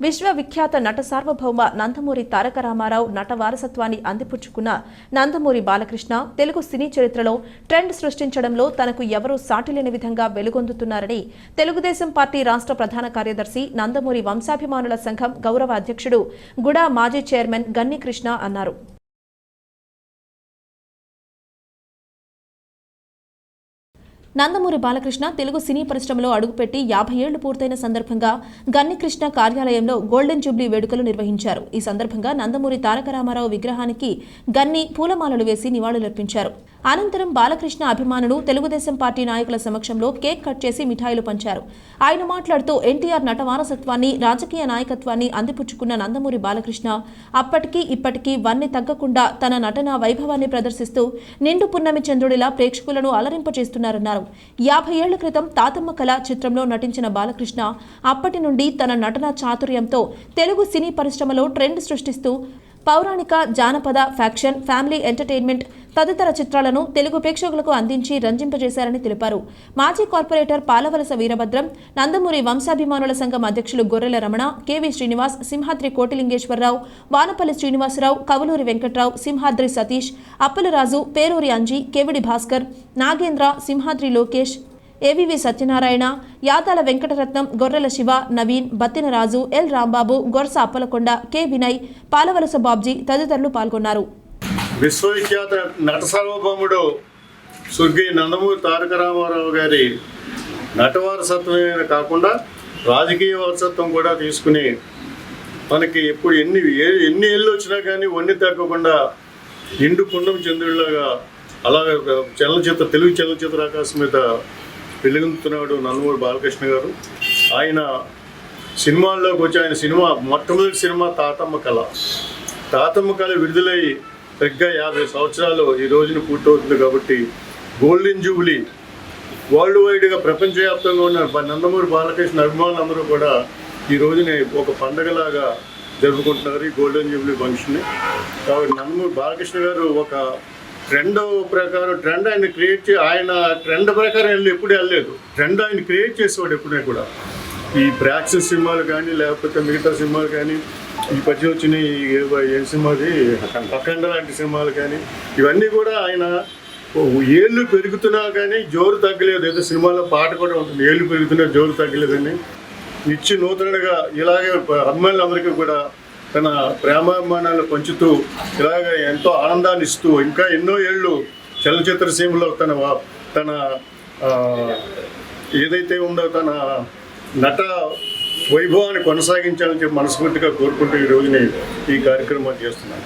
విశ్వవిఖ్యాత నట సార్వభౌమ నందమూరి తారక రామారావు నట వారసత్వాన్ని అందిపుచ్చుకున్న నందమూరి బాలకృష్ణ తెలుగు సినీ చరిత్రలో ట్రెండ్ సృష్టించడంలో తనకు ఎవరూ సాటిలేని విధంగా వెలుగొందుతున్నారని తెలుగుదేశం పార్టీ రాష్ట్ర ప్రధాన కార్యదర్శి నందమూరి వంశాభిమానుల సంఘం గౌరవ అధ్యక్షుడు గుడా మాజీ చైర్మన్ గన్ని కృష్ణ అన్నారు. నందమూరి బాలకృష్ణ తెలుగు సినీ పరిశ్రమలో అడుగుపెట్టి యాభై ఏళ్ళు పూర్తయిన సందర్భంగా గన్ని కృష్ణ కార్యాలయంలో గోల్డెన్ జూబ్లీ వేడుకలు నిర్వహించారు. ఈ సందర్భంగా నందమూరి తారక రామారావు విగ్రహానికి గన్ని పూలమాలలు వేసి నివాళులర్పించారు. అనంతరం బాలకృష్ణ అభిమానులు తెలుగుదేశం పార్టీ నాయకుల సమక్షంలో కేక్ కట్ చేసి మిఠాయిలు పంచారు. ఆయన మాట్లాడుతూ ఎన్టీఆర్ నట వారసత్వాన్ని రాజకీయ నాయకత్వాన్ని అందిపుచ్చుకున్న నందమూరి బాలకృష్ణ అప్పటికీ ఇప్పటికీ వన్ని తగ్గకుండా తన నటన వైభవాన్ని ప్రదర్శిస్తూ నిండు పున్నమి చంద్రుడిలా ప్రేక్షకులను అలరింపచేస్తున్నారన్నారు. యాభై ఏళ్ళ క్రితం తాతమ్మ కళ చిత్రంలో నటించిన బాలకృష్ణ అప్పటి నుండి తన నటన చాతుర్యంతో తెలుగు సినీ పరిశ్రమలో ట్రెండ్ సృష్టిస్తూ పౌరాణిక జానపద ఫ్యాక్షన్ ఫ్యామిలీ ఎంటర్టైన్మెంట్ తదితర చిత్రాలను తెలుగు ప్రేక్షకులకు అందించి రంజింపజేశారని తెలిపారు. మాజీ కార్పొరేటర్ పాలవలస వీరభద్రం నందమూరి వంశాభిమానుల సంఘం అధ్యక్షులు Gorrela Ramana KV Srinivas Simhadri Kotilingeswararao Vanapalli Srinivasarao Kavuluri Venkatrao Simhadri Satish Appalaraju Peruri Anji KVD Bhaskar Nagendra Simhadri Lokesh AVV Satyanarayana Yatala Venkataratnam Gorrela Siva Naveen Battinaraju L Rambabu Gorsa Appalakonda K Vinay Palavalasa Babji తదితరులు పాల్గొన్నారు. విశ్వవిఖ్యాత నట సార్వభౌముడు స్వర్గీయ నందమూరి తారక రామారావు గారి నట వారసత్వమే కాకుండా రాజకీయ వారసత్వం కూడా తీసుకుని మనకి ఎప్పుడు ఎన్ని ఏ- ఎన్ని ఏళ్ళు వచ్చినా కానీ వన్ని తగ్గకుండా నిండు కుండం చంద్రుడిలాగా అలాగే చలనచిత్ర తెలుగు చలనచిత్ర ఆకాశం మీద వెలుగుతున్నాడు నందమూరి బాలకృష్ణ గారు. ఆయన సినిమాల్లోకి వచ్చి ఆయన సినిమా మొట్టమొదటి సినిమా తాతమ్మ కళ. తాతమ్మ కళ విడుదలై సరిగ్గా యాభై సంవత్సరాలు ఈ రోజున పూర్తవుతుంది కాబట్టి గోల్డెన్ జూబ్లీ వరల్డ్ వైడ్గా ప్రపంచవ్యాప్తంగా ఉన్న నందమూరి బాలకృష్ణ అభిమానులందరూ కూడా ఈ రోజుని ఒక పండగలాగా జరుపుకుంటున్నారు ఈ గోల్డెన్ జూబ్లీ ఫంక్షన్ని. కాబట్టి నందమూరి బాలకృష్ణ గారు ఒక ట్రెండ్ ప్రకారం ట్రెండ్ ఆయన క్రియేట్ చే ఆయన ట్రెండ్ ప్రకారం వెళ్ళి ఎప్పుడు వెళ్ళలేదు ట్రెండ్ ఆయన క్రియేట్ చేసేవాడు ఎప్పుడే కూడా. ఈ బ్రాక్స్ సినిమాలు కానీ లేకపోతే మిగతా సినిమాలు కానీ ఈ పచ్చి వచ్చిన ఏ- సినిమాది అఖండ లాంటి సినిమాలు కానీ ఇవన్నీ కూడా ఆయన ఏళ్ళు పెరుగుతున్నా కానీ జోరు తగ్గలేదు. ఏదో సినిమాలో పాట కూడా ఉంటుంది. ఏళ్ళు పెరుగుతున్నా జోరు తగ్గలేదని. నిత్య నూతనగా ఇలాగే అమ్మాయిలందరికీ కూడా తన ప్రేమాభిమానాలు పంచుతూ ఇలాగ ఎంతో ఆనందాన్ని ఇస్తూ ఇంకా ఎన్నో ఏళ్ళు చలనచిత్ర సీమలో తన తన ఏదైతే ఉందో తన నట వైభవాన్ని కొనసాగించాలని చెప్పి మనస్ఫూర్తిగా కోరుకుంటూ ఈ రోజుని ఈ కార్యక్రమాన్ని చేస్తున్నాను.